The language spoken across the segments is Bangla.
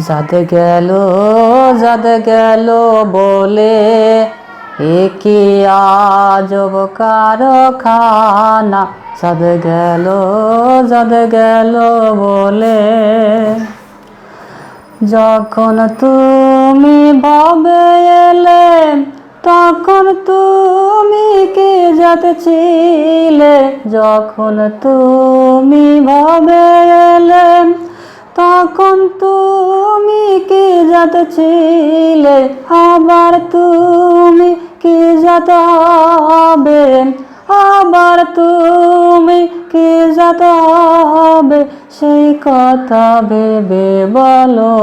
যাদ গেল যাদ গেল বলে একে আজব কারখানা? যাদ গেল যাদ গেল বলে, যখন তুমি ভাবে এলে, তখন তুমি কে যাতে ছিলে? যখন তুমি ভাবে জাত ছিলে আবার তুমি কি জাত হবে? আবার তুমি কি জাত হবে? সেই কথা ভেবে বলো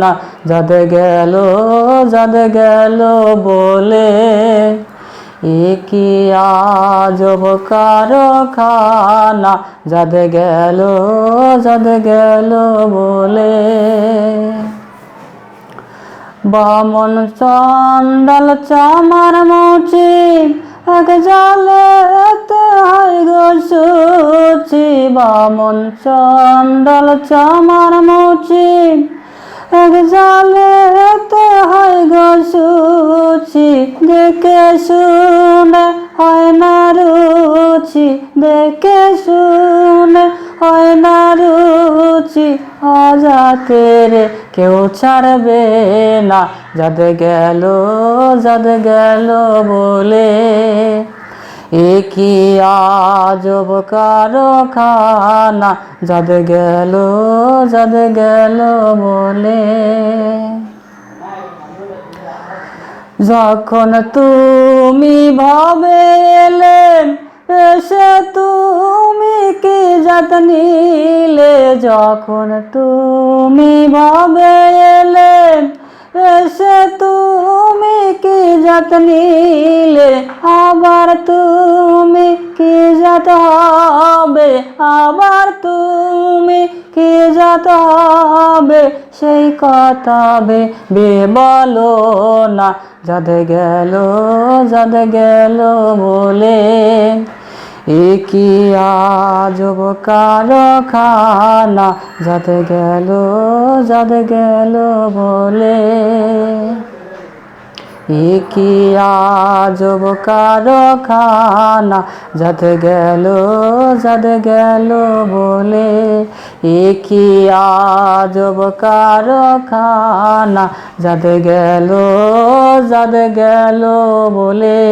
না, যাদ গেল যাদ গেল বলে। একি আজব কারখানা, যাদ গেল যাদ গেল বলে। বামন চন্ডাল চামার মুচি, এক জালে হয় গো সুচি। বামন চন্ডাল চামার মুচি, এক জালে হয় গো সুচি। দেখে শুনে হয় না রুচি, দেখে রুচি আজাতের কেউ ছাড়বে না। যাদ গেল যাদ গেল বলে। একই আজব কারখানা। যাদ গেল যাদ গেল বলে। যখন তুমি ভাবে এসে তুমি কি যত নিলে? যখন তুমি ভাবে এলে, এসে তুমি কি যত নিলে? আবার তুমি কি যত হবে? আবার তুমি কি যত হবে? সেই কথা বে বলো না যাদ গেল যাদ গেল বলে। একই আজব কারখানা? যাদ গেল যাদ গেল বলে। একই আজব কারখানা? যাদ গেল যাদ গেল বলে। একই আজব কারখানা? যাদ গেল যাদ গেল বলে।